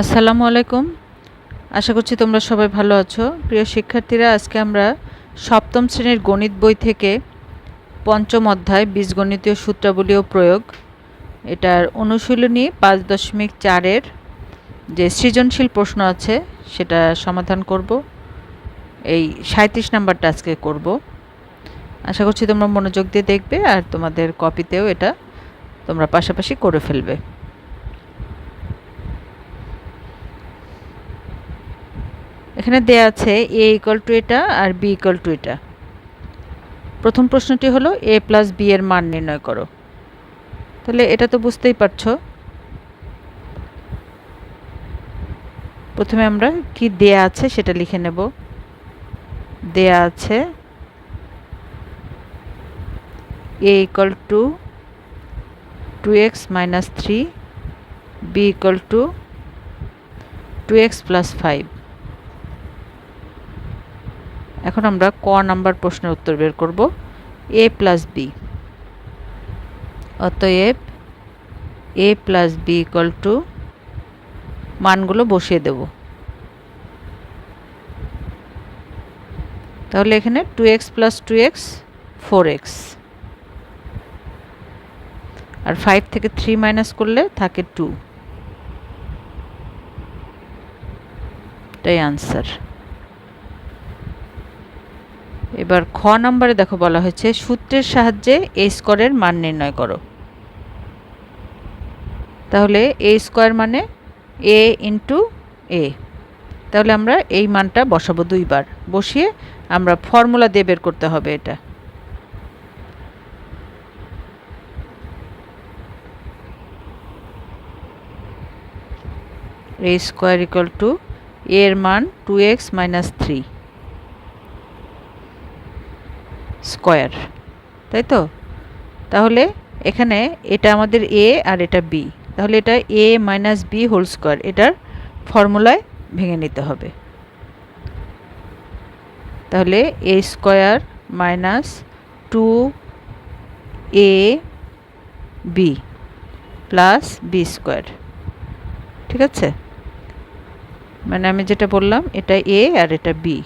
আসসালামু আলাইকুম। আশা করছি তোমরা সবাই ভালো আছো। প্রিয় শিক্ষার্থীরা, আজকে আমরা সপ্তম শ্রেণির গণিত বই থেকে পঞ্চম অধ্যায় বীজগণিতীয় সূত্রাবলী ও প্রয়োগ। এটার অনুশীলনী পাঁচ দশমিক চারের যে সৃজনশীল প্রশ্ন আছে, সেটা সমাধান করব। এই সাঁত্রিশ নাম্বারটা আজকে করব। আশা করছি তোমরা মনোযোগ দিয়ে দেখবে আর তোমাদের কপিতেও এটা তোমরা পাশাপাশি করে ফেলবে। এখানে দেয়া আছে এ ইকুয়াল টু এটা আর বি ইকুয়াল টু এটা। প্রথম প্রশ্নটি হলো এ প্লাস বি এর মান নির্ণয় করো। তাহলে এটা তো বুঝতেই পারছ। প্রথমে আমরা কি দেয়া আছে সেটা লিখে নেব। দেয়া আছে A equal to two x minus three B equal to two x plus five এখন আমরা ক নাম্বার প্রশ্নের উত্তর বের করব। এ প্লাস বি অতএব A plus B equal to মানগুলো বসিয়ে দেব। তাহলে এখানে two x plus two x four x আর ফাইভ থেকে থ্রি মাইনাস করলে থাকে টু এটাই আনসার এবার খ নম্বরে দেখো বলা হয়েছে, সূত্রের সাহায্যে এ স্কোয়ারের মান নির্ণয় করো। তাহলে এ স্কোয়ার মানে এ ইন্টু এ তাহলে আমরা এই মানটা বসাবো দুইবার। বসিয়ে আমরা ফর্মুলা দিয়ে বের করতে হবে এটা। এ স্কোয়ার ইকুয়াল টু এর মান two x minus three square, তাই তো? তাহলে এখানে এটা আমাদের এ আর এটা বি তাহলে এটা A minus B whole square এটার ফর্মুলায় ভেঙে নিতে হবে। তাহলে A square minus two A B plus B square ঠিক আছে? মানে আমি যেটা বললাম, এটা এ আর এটা বি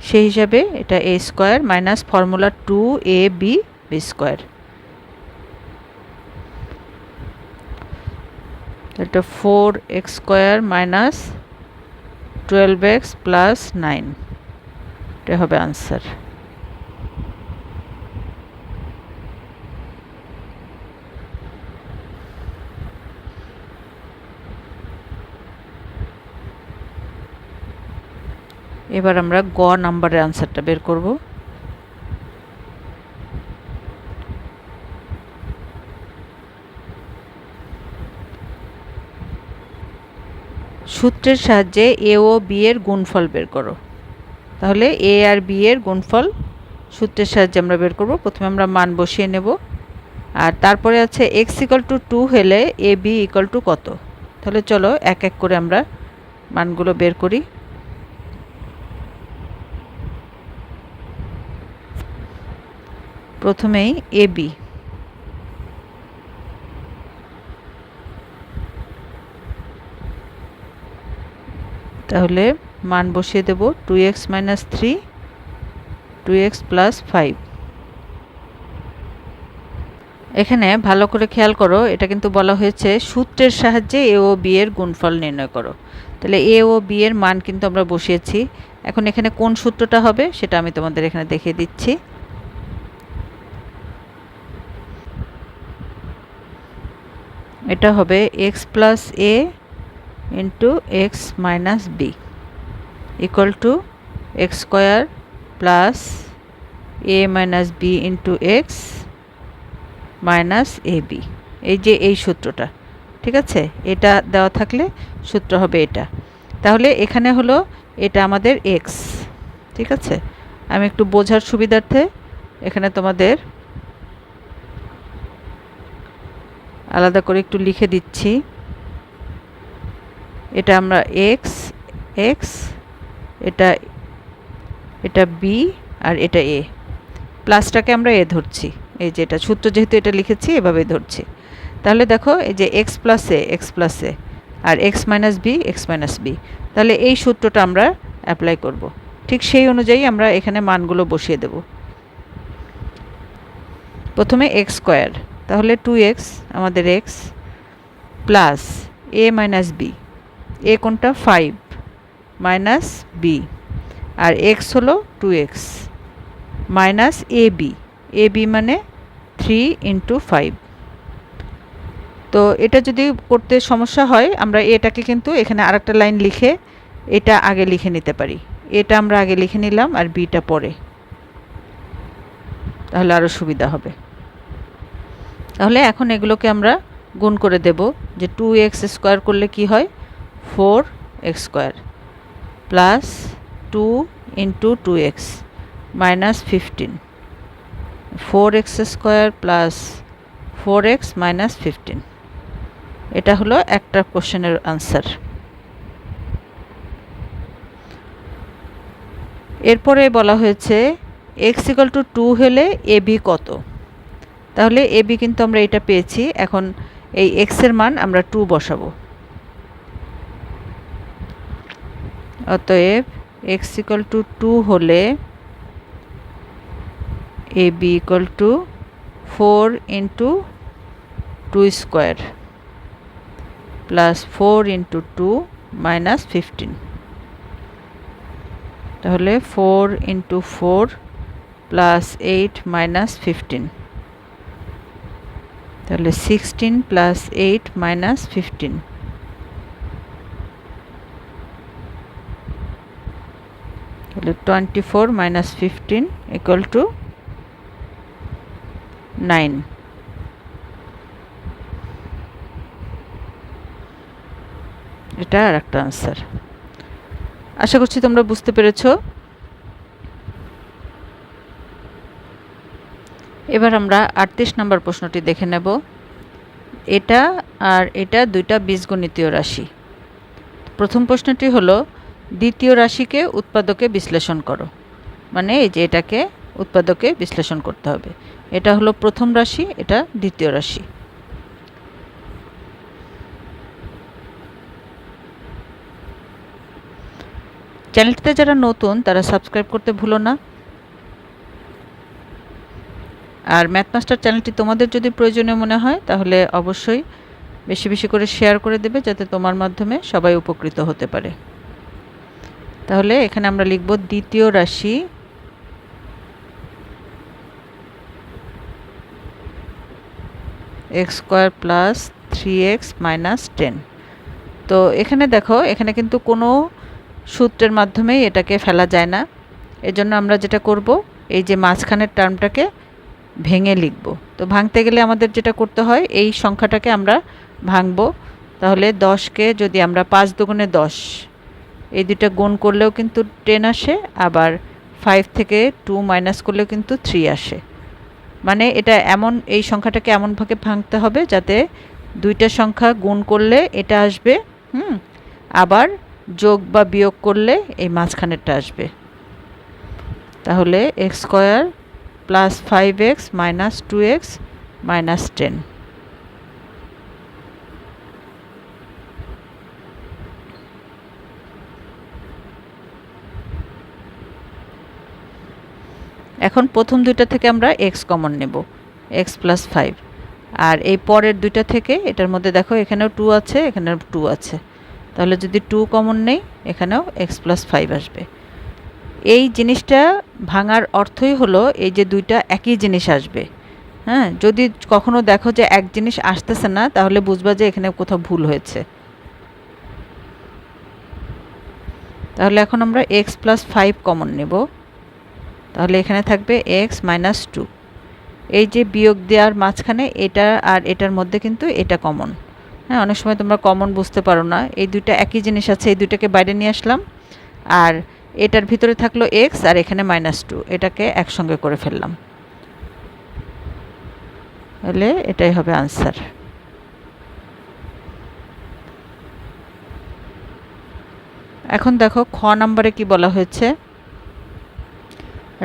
সেই হিসাবে এটা A square minus formula two A B B square এটা four x square minus twelve x plus nine এটা হবে আনসার এবার আমরা গ নাম্বারের আনসারটা বের করব। সূত্রের সাহায্যে এ ও বি এর গুণফল বের করো। তাহলে এ আর বি এর গুণফল সূত্রের সাহায্যে আমরা বের করব। প্রথমে আমরা মান বসিয়ে নেব। আর তারপরে আছে এক্স ইকাল টু টু হলে এ বি ইকাল টু কত? তাহলে চলো এক এক করে আমরা মানগুলো বের করি। প্রথমেই এ বি। তাহলে মান বসিয়ে দেব two x minus three, two x plus five. এখানে ভালো করে খেয়াল করো, এটা কিন্তু বলা হয়েছে সূত্রের সাহায্যে এ ও বি এর গুণফল নির্ণয় করো। তাহলে এ ও বি এর মান কিন্তু আমরা বসিয়েছি। এখন এখানে কোন সূত্রটা হবে সেটা আমি তোমাদের এখানে দেখিয়ে দিচ্ছি। এটা হবে x plus A into x minus B equal to x square plus A minus B into x minus A B এই যে এই সূত্রটা, ঠিক আছে? এটা দেওয়া থাকলে সূত্র হবে এটা। তাহলে এখানে হলো এটা আমাদের এক্স ঠিক আছে? আমি একটু বোঝার সুবিধার্থে এখানে তোমাদের আলাদা করে একটু লিখে দিচ্ছি। এটা আমরা এক্স এক্স এটা এটা বি আর এটা এ প্লাসটাকে আমরা এ ধরছি। এই যে এটা সূত্র যেহেতু এটা লিখেছি, এভাবে ধরছি। তাহলে দেখো, এই যে x plus A x plus A R x minus B x minus B তাহলে এই সূত্রটা আমরা অ্যাপ্লাই করব। ঠিক সেই অনুযায়ী আমরা এখানে মানগুলো বসিয়ে দেব। প্রথমে এক্স স্কোয়ার তাহলে টু এক্স আমাদের x plus A minus B A কোনটা? ফাইভ মাইনাস বি আর এক্স হলো two x minus A B A B মানে থ্রি ইন্টু ফাইভ তো এটা যদি করতে সমস্যা হয়, আমরা এটাকে কিন্তু এখানে আরেকটা লাইন লিখে এটা আগে লিখে নিতে পারি। এটা আমরা আগে লিখে নিলাম আর বিটা পরে। তাহলে আরও সুবিধা হবে। তাহলে এখন এগুলোকে আমরা গুণ করে দেব যে টু এক্স স্কোয়ার করলে কি হয়? Four x square plus two into two x minus fifteen four x square plus four x minus fifteen এটা হলো একটা কোশ্চেনের আনসার এরপরে বলা হয়েছে এক্স ইকাল টু টু হলে এ বি কত? তাহলে এ বি কিন্তু আমরা এটা পেয়েছি। এখন এই এক্সের মান আমরা টু বসাবো। অতএব এক্স ইকাল টু টু হলে A B equal to four into two square plus four into two minus fifteen তাহলে four into four plus eight minus fifteen তাহলে sixteen plus eight minus fifteen তাহলে twenty four minus fifteen equal to nine এটা আর একটা answer আশা করছি তোমরা বুঝতে পেরেছ। এবার আমরা আটত্রিশ নম্বর প্রশ্নটি দেখে নেব। এটা আর এটা দুইটা বীজগণিতীয় রাশি। প্রথম প্রশ্নটি হলো, দ্বিতীয় রাশিকে উৎপাদকে বিশ্লেষণ করো। মানে এই যে এটাকে উৎপাদকে বিশ্লেষণ করতে হবে। এটা হলো প্রথম রাশি, এটা দ্বিতীয় রাশি। চ্যানেলটিতে যারা নতুন, তারা সাবস্ক্রাইব করতে ভুলো না। আর ম্যাথমাস্টার চ্যানেলটি তোমাদের যদি প্রয়োজনীয় মনে হয়, তাহলে অবশ্যই বেশি বেশি করে শেয়ার করে দেবে, যাতে তোমার মাধ্যমে সবাই উপকৃত হতে পারে। তাহলে এখানে আমরা লিখব দ্বিতীয় রাশি। X square plus three x minus ten তো এখানে দেখো, এখানে কিন্তু কোনো সূত্রের মাধ্যমেই এটাকে ফেলা যায় না। এজন্য আমরা যেটা করব, এই যে মাঝখানের টার্মটাকে ভেঙে লিখব। তো ভাঙতে গেলে আমাদের যেটা করতে হয়, এই সংখ্যাটাকে আমরা ভাঙবো। তাহলে দশকে যদি আমরা পাঁচ দুগুণে দশ, এই দুটা গুণ করলেও কিন্তু টেন আসে, আবার ফাইভ থেকে টু মাইনাস করলেও কিন্তু থ্রি আসে। মানে এটা এমন, এই সংখ্যাটাকে এমনভাবে ভাঙতে হবে যাতে দুইটা সংখ্যা গুণ করলে এটা আসবে, হুম, আবার যোগ বা বিয়োগ করলে এই মাঝখানেরটা আসবে। তাহলে x square plus five x minus two x minus ten এখন প্রথম দুইটা থেকে আমরা এক্স কমন নেব এক্স প্লাস ফাইভ আর এই পরের দুইটা থেকে, এটার মধ্যে দেখো এখানেও টু আছে, এখানেও টু আছে। তাহলে যদি টু কমন নেই, এখানেও এক্স প্লাস ফাইভ আসবে। এই জিনিসটা ভাঙার অর্থই হলো এই যে দুইটা একই জিনিস আসবে। হ্যাঁ? যদি কখনো দেখো যে এক জিনিস আসতেছে না, তাহলে বুঝবা যে এখানে কোথাও ভুল হয়েছে। তাহলে এখন আমরা এক্স প্লাস ফাইভ কমন নেব। তাহলে এখানে থাকবে এক্স মাইনাস টু এই যে বিয়োগ দেওয়ার মাঝখানে এটা আর এটার মধ্যে কিন্তু এটা কমন হ্যাঁ? অনেক সময় তোমরা কমন বুঝতে পারো না। এই দুইটা একই জিনিস আছে, এই দুইটাকে বাইরে নিয়ে আসলাম। আর এটার ভিতরে থাকল এক্স আর এখানে মাইনাস টু এটাকে একসঙ্গে করে ফেললাম। তাহলে এটাই হবে আনসার এখন দেখো খ নম্বরে কি বলা হয়েছে?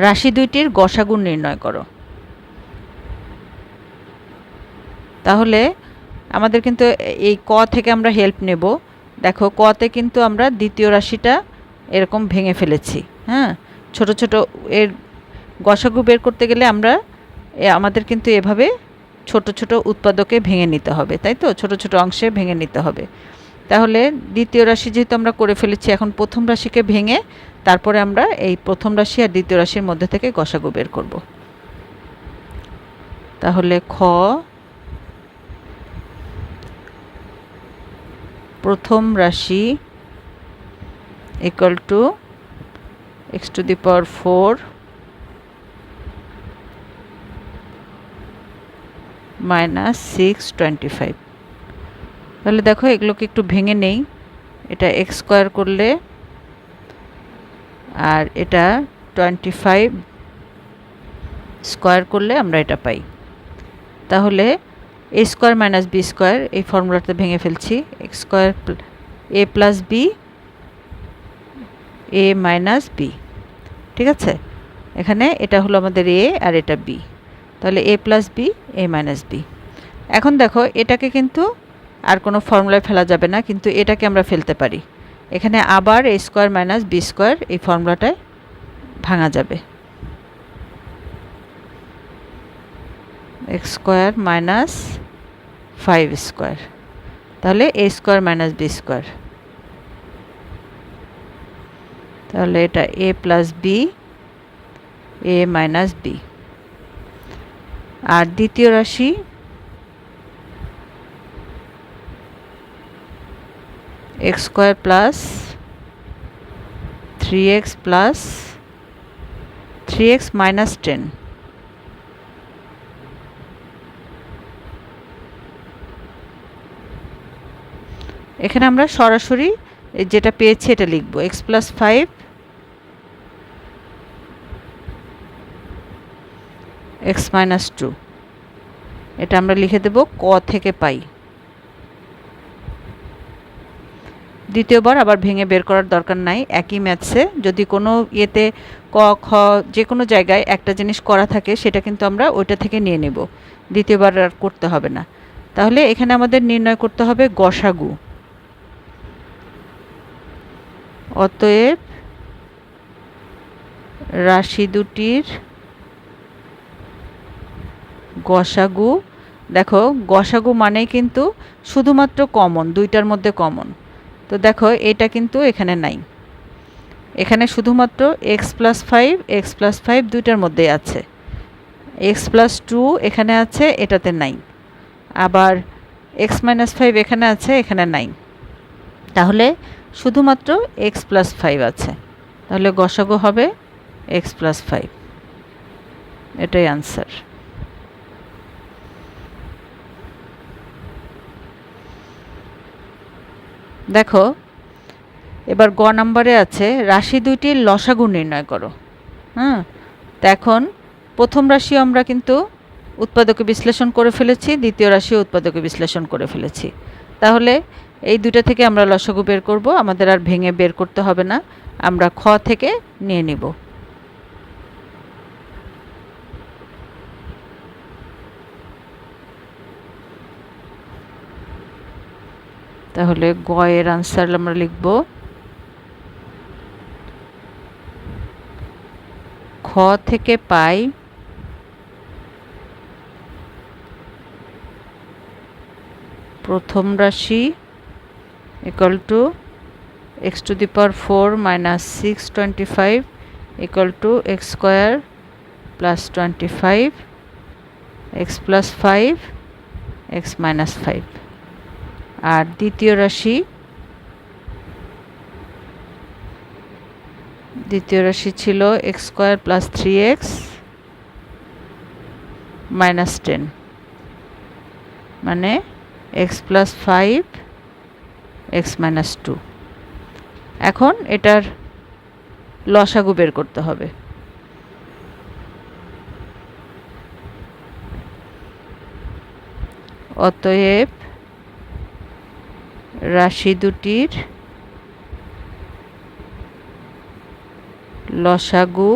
রাশি দুইটির গসাগুণ নির্ণয় করো। তাহলে আমাদের কিন্তু এই ক থেকে আমরা হেল্প নেব। দেখো কতে কিন্তু আমরা দ্বিতীয় রাশিটা এরকম ভেঙে ফেলেছি হ্যাঁ? ছোট ছোট এর গসাগু বের করতে গেলে আমরা আমাদের কিন্তু এভাবে ছোট ছোট উৎপাদকে ভেঙে নিতে হবে, তাই তো? ছোট ছোট অংশে ভেঙে নিতে হবে। তাহলে দ্বিতীয় রাশি যেহেতু আমরা করে ফেলেছি, এখন প্রথম রাশিকে ভেঙে তারপরে আমরা এই প্রথম রাশি আর দ্বিতীয় রাশির মধ্যে থেকে গসাগু বের করব। তাহলে খ, প্রথম রাশি equal to x to the power four minus six twenty five তাহলে দেখো, এগুলোকে একটু ভেঙে নেই। এটা এক্স স্কোয়ার করলে আর এটা টোয়েন্টি ফাইভ স্কোয়ার করলে আমরা এটা পাই। তাহলে A square minus B square এই ফর্মুলাটা ভেঙে ফেলছি। X square A plus B A minus B ঠিক আছে? এখানে এটা হলো আমাদের এ আর এটা বি তাহলে A plus B A minus B এখন দেখো, এটাকে কিন্তু আর কোনো ফর্মুলায় ফেলা যাবে না, কিন্তু এটাকে আমরা ফেলতে পারি। এখানে আবার A square minus B square এই ফর্মুলাটায় ভাঙা যাবে। X square minus five square তাহলে A square minus B square তাহলে এটা A plus B A minus B আর দ্বিতীয় রাশি? X square plus three x plus three x minus ten এখানে আমরা সরাসরি যেটা পেয়েছি এটা লিখব। X plus five x minus two এটা আমরা লিখে দেব ক থেকে পাই। দ্বিতীয়বার আবার ভেঙে বের করার দরকার নাই, একই ম্যাথসে। যদি কোনো ইয়েতে ক, খ, যে কোনো জায়গায় একটা জিনিস করা থাকে, সেটা কিন্তু আমরা ওইটা থেকে নিয়ে নেব। দ্বিতীয়বার আর করতে হবে না। তাহলে এখানে আমাদের নির্ণয় করতে হবে গসাগু। অতএব রাশি দুটির গসাগু, দেখো, গসাগু মানেই কিন্তু শুধুমাত্র কমন দুইটার মধ্যে কমন তো দেখো, এটা কিন্তু এখানে নাই। এখানে শুধুমাত্র x plus five x plus five দুইটার মধ্যেই আছে। এক্স প্লাস টু এখানে আছে, এটাতে নাই। আবার এক্স মাইনাস ফাইভ এখানে আছে, এখানে নাই। তাহলে শুধুমাত্র এক্স প্লাস ফাইভ আছে। তাহলে গসাগু হবে এক্স প্লাস ফাইভ এটাই আনসার দেখো, এবার গ নম্বরে আছে, রাশি দুইটির লসাগু নির্ণয় করো। হ্যাঁ তো এখন প্রথম রাশি আমরা কিন্তু উৎপাদকে বিশ্লেষণ করে ফেলেছি, দ্বিতীয় রাশি উৎপাদকে বিশ্লেষণ করে ফেলেছি। তাহলে এই দুটা থেকে আমরা লসাগু বের করব, আমাদের আর ভেঙে বের করতে হবে না। আমরা খ থেকে নিয়ে নিব। তাহলে গ এর আনসার আমরা লিখব খ থেকে পাই প্রথম রাশি equal to x to the power 4 minus 625 equal to x square plus 25 x plus 5 x minus 5 আর দ্বিতীয় রাশি দ্বিতীয় রাশি ছিল x square plus three x minus ten মানে x plus five, x minus two. এখন এটার লসাগু বের করতে হবে। অতএব রাশি দুটির লসাগু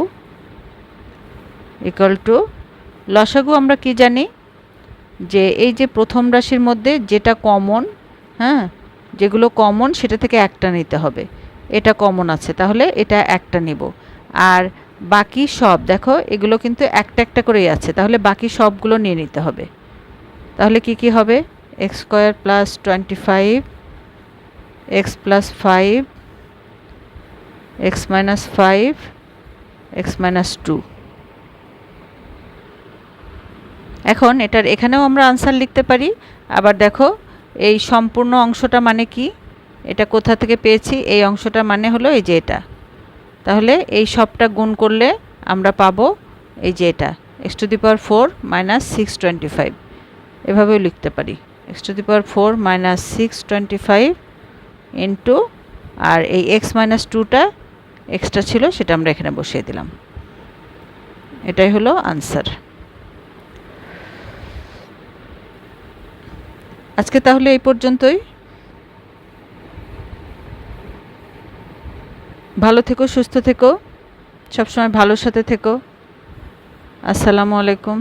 ইকাল টু লসাগু আমরা কি জানি? যে এই যে প্রথম রাশির মধ্যে যেটা কমন হ্যাঁ যেগুলো কমন সেটা থেকে একটা নিতে হবে। এটা কমন আছে, তাহলে এটা একটা নিব। আর বাকি সব, দেখো, এগুলো কিন্তু একটা একটা করেই আছে, তাহলে বাকি সবগুলো নিয়ে নিতে হবে। তাহলে কি কি হবে? X square plus twenty five x plus five x minus five x minus two এখন এটার এখানেও আমরা আনসার লিখতে পারি, আবার দেখো, এই সম্পূর্ণ অংশটা মানে কি? এটা কোথা থেকে পেয়েছি? এই অংশটার মানে হলো এই যে এটা। তাহলে এই সবটা গুণ করলে আমরা পাবো এই যে এটা। X to the power four minus six twenty five এভাবেও লিখতে পারি। X to the power four minus six twenty five into আর এই এক্স মাইনাস টুটা এক্সট্রা ছিল, সেটা আমরা এখানে বসিয়ে দিলাম। এটাই হলো আনসার আজকে তাহলে এই পর্যন্তই। ভালো থেকো, সুস্থ থেকো, সবসময় ভালোর সাথে থেকো। আসসালামু আলাইকুম।